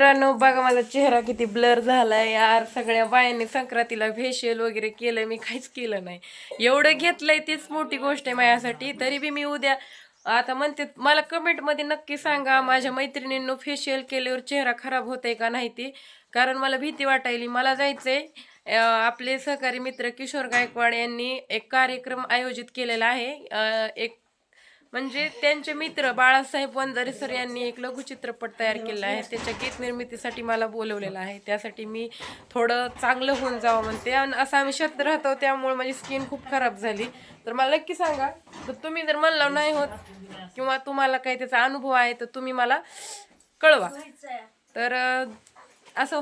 मित्रांनो बघा माझा चेहरा किती ब्लर झालाय यार. सगळ्या बायांनी संक्रांतीला फेशियल वगैरे केलं मी काहीच केलं नाही. एवढं घेतलंय तीच मोठी गोष्ट आहे माझ्यासाठी तरी बी मी उद्या आता म्हणते मला कमेंटमध्ये नक्की सांगा माझ्या मैत्रिणींनो फेशियल केल्यावर चेहरा खराब होतंय का नाही ती. कारण मला भीती वाटायली मला जायचंय आपले सहकारी मित्र किशोर गायकवाड यांनी एक कार्यक्रम आयोजित केलेला आहे एक म्हणजे त्यांचे मित्र बाळासाहेब वंजारे सर यांनी एक लघुचित्रपट तयार केला आहे. त्याच्या गीत निर्मितीसाठी मला बोलवलेलं आहे. त्यासाठी मी थोडं चांगलं होऊन जावं म्हणते. आणि असं आम्ही शत राहतो त्यामुळे माझी स्किन खूप खराब झाली. तर मला नक्की सांगा तर तुम्ही जर म्हणलं नाही होत किंवा तुम्हाला काही त्याचा अनुभव आहे तर तुम्ही मला कळवा. तर असं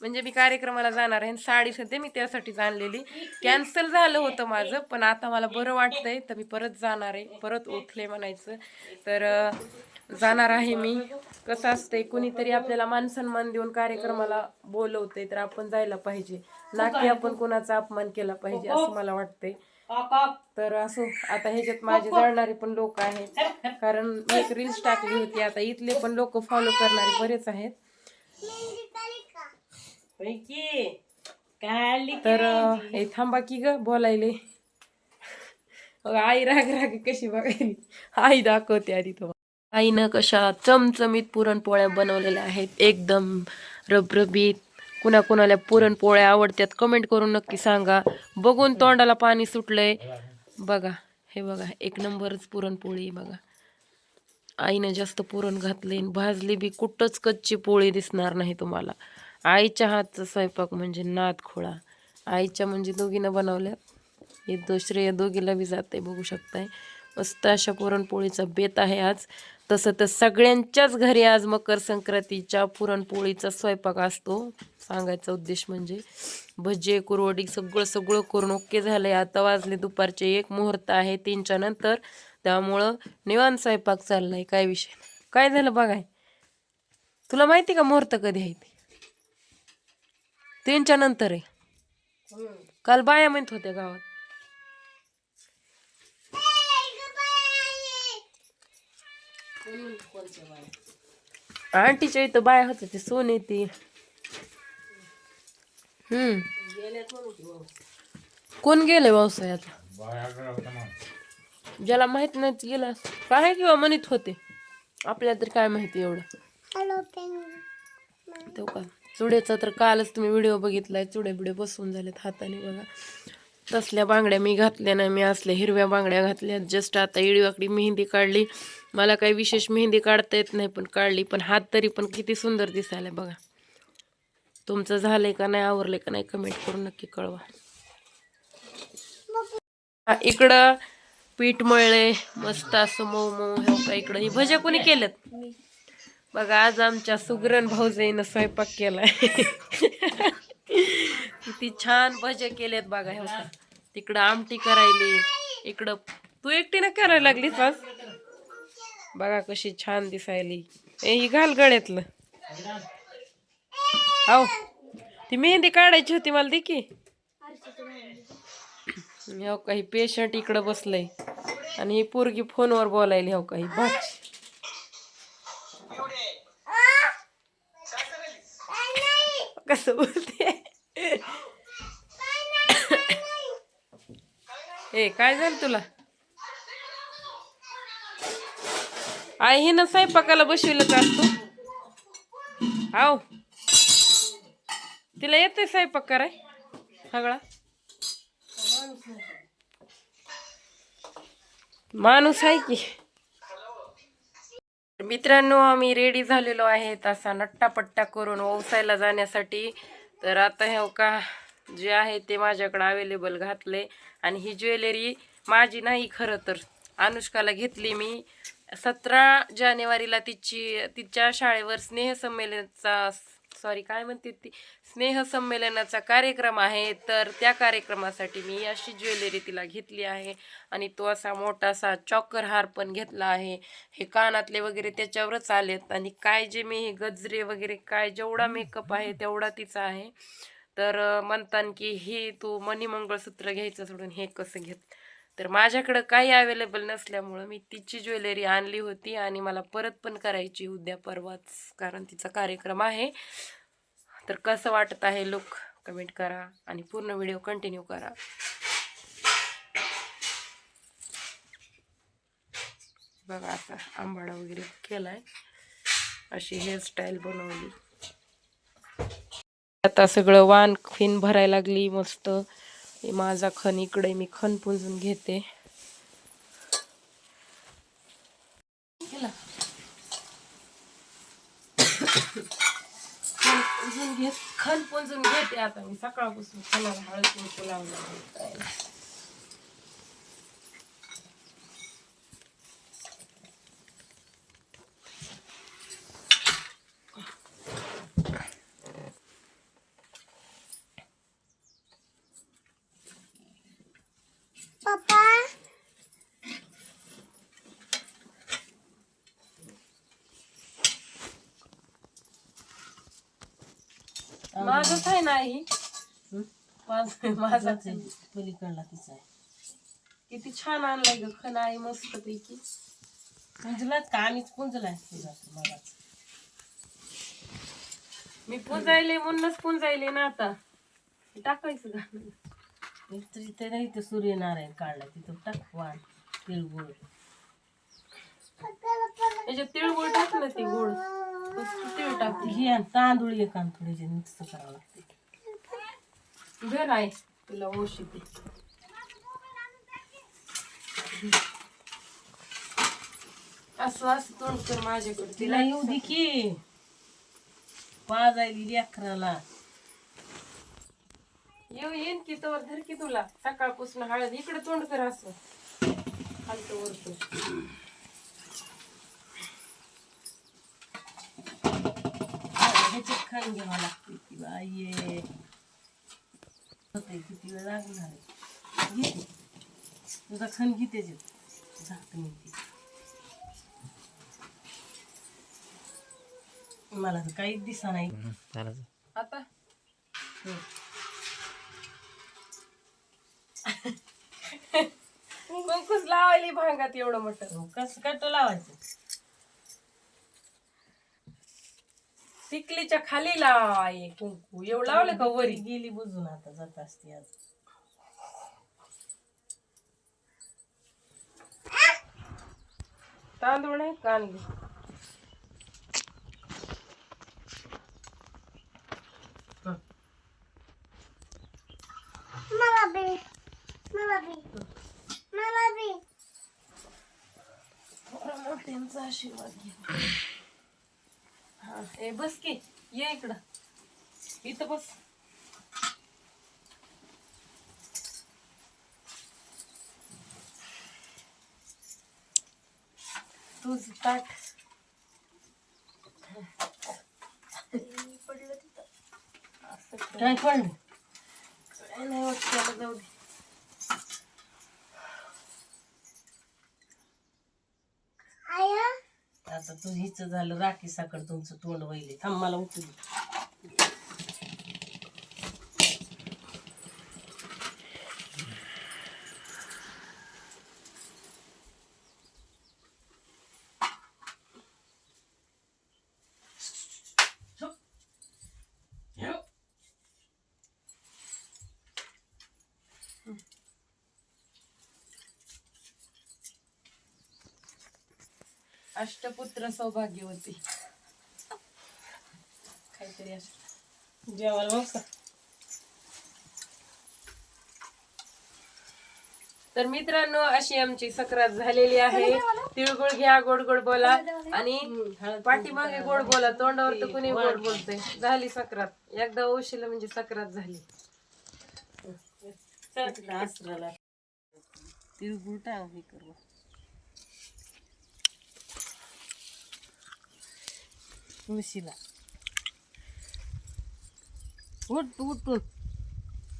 म्हणजे मी कार्यक्रमाला जाणार आहे आणि साडी सध्या मी त्यासाठीच आणलेली. कॅन्सल झालं होतं माझं पण आता मला बरं वाटतंय तर मी परत जाणार आहे. परत उठले म्हणायचं. तर जाणार आहे मी. कसं असतंय कुणीतरी आपल्याला मान सन्मान देऊन कार्यक्रमाला बोलवतंय तर आपण जायला पाहिजे. ना की आपण कोणाचा अपमान केला पाहिजे असं मला वाटतंय. तर असो आता ह्याच्यात माझे जळणारे पण लोक आहेत. कारण मी एक रील्स टाकली होती आता इथले पण लोक फॉलो करणारे बरेच आहेत. तर हे थांबा की ग बोलायले. आई राग राग कशी बघायली? आई दाखवते आधी तुम्हाला आईनं कशा चमचमीत पुरणपोळ्या बनवलेल्या आहेत. एकदम रबरबीत. कुणा कुणाला पुरणपोळ्या आवडतात कमेंट करून नक्की सांगा. बघून तोंडाला पाणी सुटलंय. बघा हे बघा एक नंबरच पुरणपोळी बघा. आईनं जास्त पुरण घातले भाजली बी कुठंच कच्ची पोळी दिसणार नाही तुम्हाला. आईच्या हातचा स्वयंपाक म्हणजे नाद खोळा आईच्या म्हणजे दोघीनं बनवल्या. हे दुसरे दोघीला बी जाते बघू शकताय. मस्त अशा पुरणपोळीचा बेत आहे आज. तसं तर सगळ्यांच्याच घरी आज मकर संक्रांतीच्या पुरणपोळीचा स्वयंपाक असतो. सांगायचा उद्देश म्हणजे भजे कुरवडी सगळं सगळं करून ओके झालंय. आता वाजले दुपारचे एक मुहूर्त आहे तीनच्या नंतर. त्यामुळं निवांत स्वयंपाक चाललाय काय विषय काय झालं बघाय? तुला माहिती का मुहूर्त कधी आहे ते? तीनच्या नंतर आहे काल बाया म्हणत होत्या गावात. आंटीच्या इथं बाया होत्या ते सोन येते हम्म. कोण गेले व्यवसायात ज्याला माहीत नाही ते गेला काय किंवा म्हणत होते. आपल्याला तर काय माहिती एवढं. का? चुड्याचा तर कालच तुम्ही व्हिडिओ बघितलाय चुडे बिडे बसवून झालेत हाताने बघा. तसल्या बांगड्या मी घातल्या नाही मी असल्या हिरव्या बांगड्या घातल्या जस्ट आता इडीवाकडी मेहंदी काढली. मला काही विशेष मेहंदी काढता येत नाही पण काढली पण हात तरी पण किती सुंदर दिसायला बघा. तुमचं झालंय का नाही आवरलंय का नाही कमेंट करून नक्की कळवा. इकडं पीठ मळले मस्त असं मऊ मऊ हे का इकडं. ही भज्या कोणी केल्यात बघा आज आमच्या सुगरण भाऊजाईनं स्वयंपाक केलाय. किती छान भजे केलेत बघा हे तिकडं आमटी करायली इकडं तू एकटीनं करायला लागलीस आज? बघा कशी छान दिसायली. ए ही घाल गळ्यातलं. हो ती मेहंदी काढायची होती मला दे की. हो काही पेशंट इकडं बसलंय. आणि ही पोरगी फोनवर बोलायली हो काही बाच कसं बोलते? ए काय झालं तुला? आई हिनं स्वयंपाकाला बसविलं का तू? आव तिला येते स्वयंपाक कराय? सगळा? माणूस आहे की. मित्रांनो आम्ही रेडी झालेलो आहे तसा नट्टापट्टा करून ओसायला जाण्यासाठी. तर आता हे का जे आहे ते माझ्याकडे अवेलेबल घातले. आणि ही ज्वेलरी माझी नाही खरं तर. अनुष्काला घेतली मी. सतरा जानेवारीला तिची तिच्या शाळेवर स्नेहसंमेलनाचा सॉरी काय म्हणते ती? स्नेहसंमेलनाचा कार्यक्रम आहे तर त्या कार्यक्रमासाठी मी अशी ज्वेलरी तिला घेतली आहे आणि तो असा मोठासा चॉकर हार पण घेतला आहे. हे कानातले वगैरे त्याच्यावरच आलेत आणि काय जे मी हे गजरे वगैरे काय जेवढा मेकअप आहे तेवढा तिचा आहे. तर म्हणतात की हे तू मणिमंगळसूत्र घ्यायचं सोडून हे कसं घेत? तर माझ्याकडं काही अवेलेबल नसल्यामुळं मी तिची ज्वेलरी आणली होती आणि मला परत पण करायची उद्या परवाच कारण तिचा कार्यक्रम आहे. तर कसं वाटत आहे लुक कमेंट करा आणि पूर्ण व्हिडिओ कंटिन्यू करा. बघा आता आंबाडा वगैरे केलाय. अशी हेअरस्टाईल बनवली. आता सगळं वाण खिन भरायला लागली मस्त. माझा खण इकडे मी खण पुंजून घेते गेला. खण पुंजून घेत खण पुंजून घेते आता मी सकाळपासून खणाला हळद कुंकू लावलं माझंच आहे ना आई माझं माझाच आहे. पलीकडला तिचा आहे. किती छान आणलाय ग खण आहे मस्त पैकी पुंजलाच का? आम्हीच पुंजलाय तुझा मगाच मी पुंजायले म्हणूनच पुंजायले ना आता. टाकायचं का? इथं इथे नाही तर सूर्यनारायण काढला. तिथं टाक वाण तिळगुळ. त्याच्यात तिळगुळ टाक ना ते गोड तीळ टाक आण तांदूळ एक आण थोडीशी मिक्स करावं लागते घर आहे तुला ओशी ते असं असं तोंड कर माझ्याकडे. तिला येऊ दे की. वाजायली येऊ येईन की तवर धर की तुला. सकाळपासून हळद. इकडे तोंड कर असं. खालतं वरतं खाण घ्यावं लागते ती बाई होते किती वेळ लागणार घेते तुझा खण घे त्याच्यात. झाकते मी ती. मला तर काहीच दिसा नाही. आता? कुंकूस लावायली भांगात एवढं मोठं. कसं कट लावायचं? टिकलीच्या खाली लावाय कुंकू. एवढं लावलं का वरी? गेली बुजून आता जात असते आज. तांदूळ नाही का आणले? मला बी मला बी मला बी मोठ्यांचा आशीर्वाद घे. हा. ए बस की. ये इकडं. इथं बस. तुझ ताट पडलं तिथं. असं कर. काय पडलं काय नाही होत त्याला जाऊ दे. आता तू हिच झालं राखी साखर तुमचं तोंड वहिले. थांब मला उठू अष्टपुत्र सौभाग्यवती काहीतरी असं जेवायला मग का तर मित्रांनो अशी आमची सक्रात झालेली आहे. तिळगुळ घ्या गोड गोड बोला. आणि पाठीमागे गोड बोला तोंडावर तर कुणी गोड बोलतोय. झाली सक्रात एकदा ओशीला म्हणजे सक्रात झाली. तिळगुळ टाक हे करू. तुळशीला. उठ उठून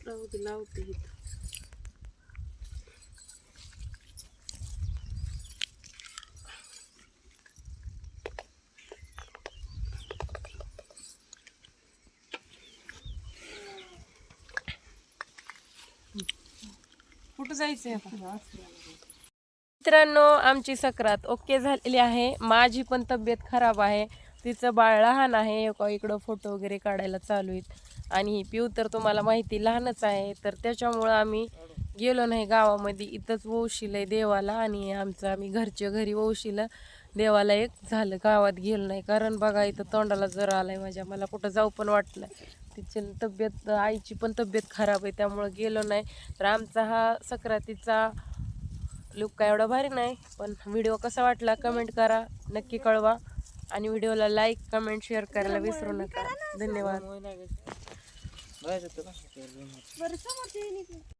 राहू दे लावते इथं. कुठं जायचंय आता? मित्रांनो आमची सक्रात ओके झालेली आहे. माझी पण तब्येत खराब आहे. तिचं बाळ लहान आहे इकडं फोटो वगैरे काढायला चालू आहेत. आणि ही पिऊ तर तुम्हाला माहिती लहानच आहे तर त्याच्यामुळं आम्ही गेलो नाही गावामध्ये. इथंच वौशील देवाला आणि आमचं आम्ही घरच्या घरी वौशीला देवाला एक झालं गावात गेलो नाही. कारण बघा इथं तोंडाला जर आलाय माझ्या मला कुठं जाऊ पण वाटलं. तिची तब्येत आईची पण तब्येत खराब आहे त्यामुळं गेलो नाही. तर आमचा हा सक्रातीचा लुक काय एवढा भारी नाही पण व्हिडिओ कसा वाटला कमेंट करा. नक्की कळवा. आणि व्हिडिओला लाईक कमेंट शेअर करायला विसरू नका. धन्यवाद.